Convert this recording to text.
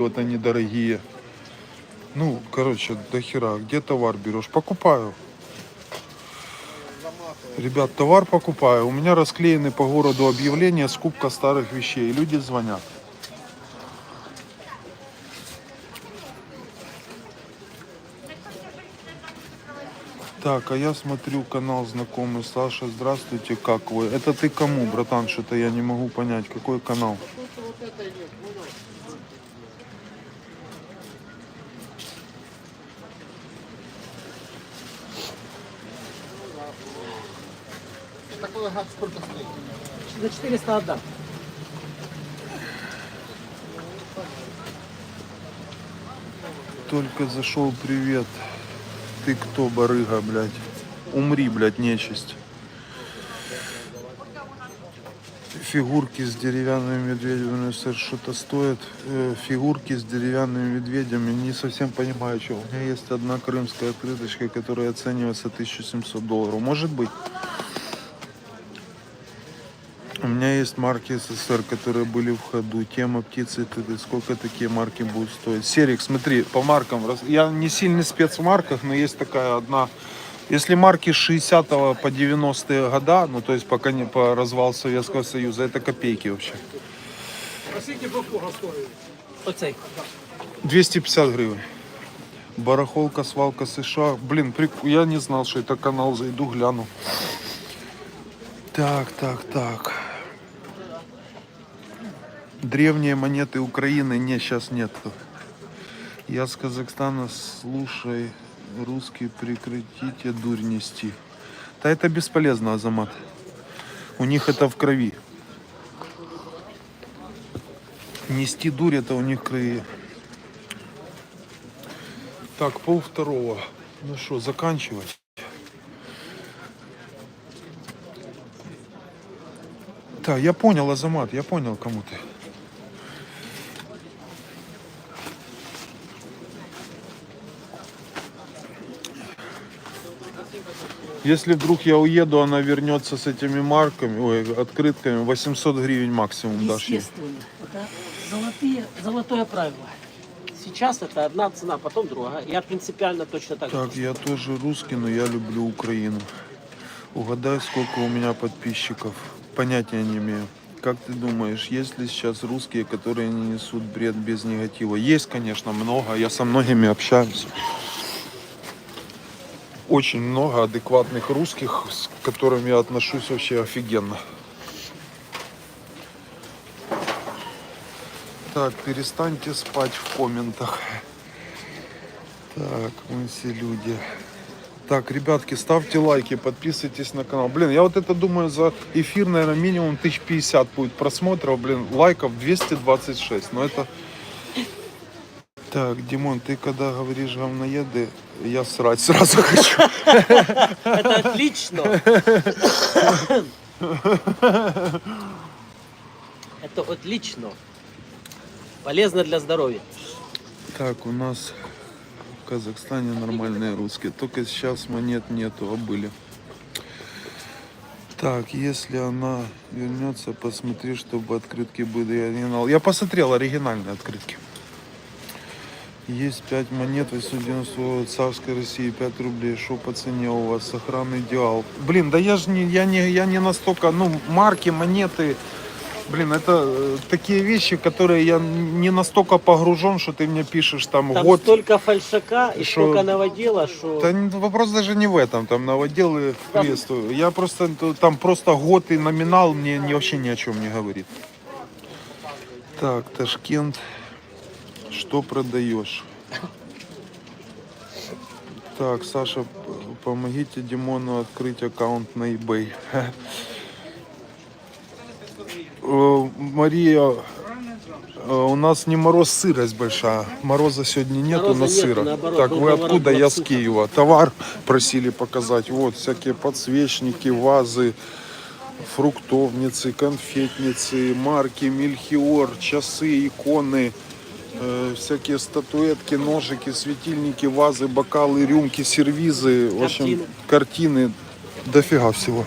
вот они дорогие. Ну, короче, до хера. Где товар берешь? Покупаю. Ребят, товар покупаю. У меня расклеены по городу объявления скупка старых вещей. Люди звонят. Так, а я смотрю канал знакомый Саша. Здравствуйте, как вы? Это ты кому, братан? Что-то я не могу понять. Какой канал? Такой гад сколько стоит? За 400 отдам. Только зашел, привет. Ты кто, барыга, блядь? Умри, блядь, нечисть. Фигурки с деревянными медведями, сэр, что-то стоят. Э, фигурки с деревянными медведями, не совсем понимаю, что. У меня есть одна крымская открыточка, которая оценивается 1700 долларов. Может быть? У меня есть марки СССР, которые были в ходу. Тема птицы, т.д. сколько такие марки будут стоить? Серик, смотри, по маркам. Я не сильный спец в марках, но есть такая одна. Если марки с 60 по 90 года, ну то есть пока не по развал Советского Союза, это копейки вообще. Оцей. 250 гривен. Барахолка, свалка США. Блин, прик... я не знал, что это канал. Зайду, гляну. Так, так, так. Древние монеты Украины не, сейчас нету. Я с Казахстана, слушай, русский, прекратите дурь нести. Да это бесполезно, Азамат. У них это в крови. Нести дурь это у них в крови. Так, пол второго. Ну что, заканчивать? Так, я понял, Азамат, я понял, кому ты. Если вдруг я уеду, она вернется с этими марками, ой, открытками, 800 гривен максимум дашь ей. Естественно. Золотые, золотое правило. Сейчас это одна цена, потом другая. Я принципиально точно так. же Так, я тоже русский, но я люблю Украину. Угадай, сколько у меня подписчиков. Понятия не имею. Как ты думаешь, есть ли сейчас русские, которые не несут бред без негатива? Есть, конечно, много. Я со многими общаюсь. Очень много адекватных русских, с которыми я отношусь вообще офигенно. Так, перестаньте спать в комментах. Так, мы все люди. Так, ребятки, ставьте лайки, подписывайтесь на канал. Блин, я вот это думаю, за эфир, наверное, минимум 1050 будет просмотров. Блин, лайков 226. Но это... Так, Димон, ты когда говоришь говноеды, я срать сразу хочу. Это отлично. Это отлично. Полезно для здоровья. Так, у нас в Казахстане нормальные русские. Только сейчас монет нету, а были. Так, если она вернется, посмотри, чтобы открытки были оригинал. Я посмотрел оригинальные открытки. Есть 5 монет 890 царской России, 5 рублей. Что по цене у вас? Сохран идеал. Блин, да я же не, я не, я не настолько, ну, марки, монеты, Блин, это э, такие вещи, которые я не настолько погружен, что ты мне пишешь там, Там год. столько фальшака и Шо? столько новодела, что... Да вопрос даже не в этом, там новоделы приветствую. Я просто там просто год и номинал мне не, вообще ни о чем не говорит. Так, Ташкент, что продаешь? Так, Саша, помогите Димону открыть аккаунт на eBay. Э, Мария, э, у нас не мороз, сырость большая. Мороза сегодня нету, Мороза но нету, сыро. наоборот, Так, вы откуда? Я с. Киева. Товар просили показать. Вот, всякие подсвечники, вазы, фруктовницы, конфетницы, марки, мельхиор, часы, иконы, всякие статуэтки, ножики, светильники, вазы, бокалы, рюмки, сервизы, в общем, Картины. картины, дофига всего.